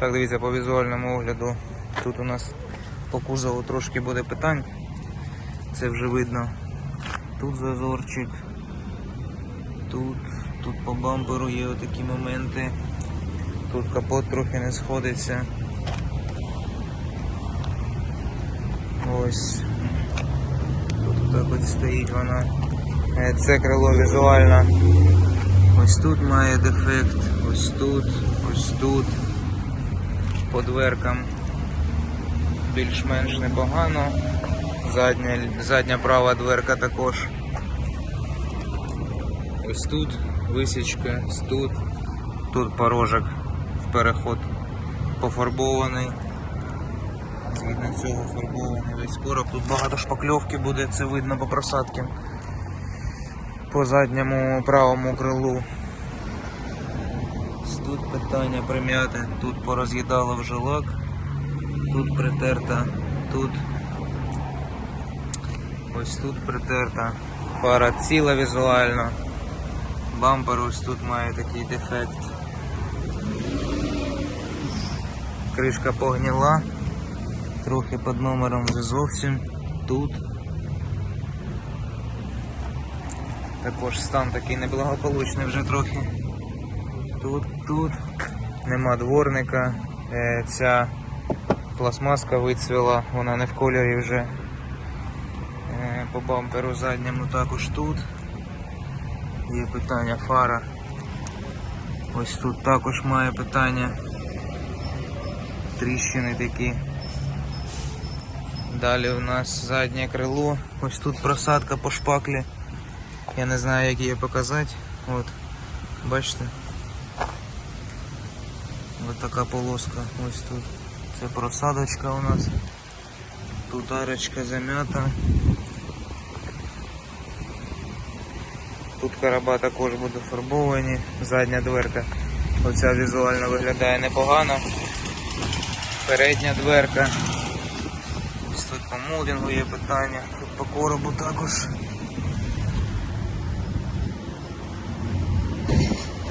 Так, дивіться, по візуальному огляду. Тут у нас по кузову трошки буде питань. Це вже видно. Тут зазорчик. Тут, тут по бамперу є отакі моменти. Тут капот трохи не сходиться. Ось. Тут так от стоїть вона. Е, Це крило візуально. Ось тут має дефект, ось тут, ось тут. По дверкам більш-менш непогано. Задня, задня права дверка також. Ось тут висічка, ось тут. Тут порожок в переход пофарбований. Згідно цього фарбований весь короб. Тут багато шпакльовки буде, це видно по просадці. По задньому правому крилу. Тут питання прим'яте, тут пороз'їдало вже лак, тут притерта, тут ось тут притерта. Фара ціла візуально. Бампер ось тут має такий дефект. Кришка погніла, трохи під номером вже зовсім тут. Також стан такий неблагополучний вже трохи. Тут, тут нема дворника. Е, Ця пластмаска вицвіла, вона не в кольорі вже. Е, По бамперу задньому також тут. Є питання фара. Ось тут також має питання. Тріщини такі. Далі у нас заднє крило. Ось тут просадка по шпаклі. Я не знаю, як її показати. От, бачите? Ось така полоска. Ось тут. Це просадочка у нас. Тут арочка зам'ята. Тут короба також будуть фарбовані. Задня дверка. Оця візуально виглядає непогано. Передня дверка. Ось тут по молдингу є питання. Тут по коробу також.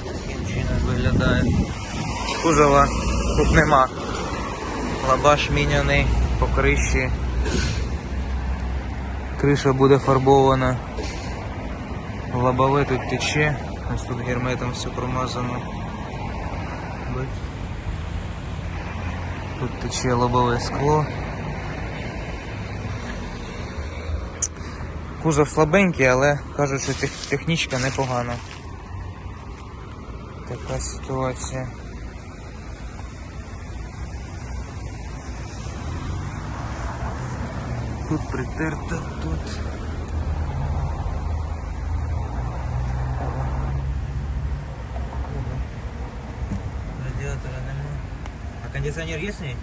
Таким виглядає. Кузова тут нема. Лабаш міняний по криші. Криша буде фарбована. Лобове тут тече. Ось тут герметом все промазано. Тут тече лобове скло. Кузов слабенький, але кажуть, що технічка непогана. Така ситуація. Тут притерто, тут. Радиатора нема. А кондиционер есть ней?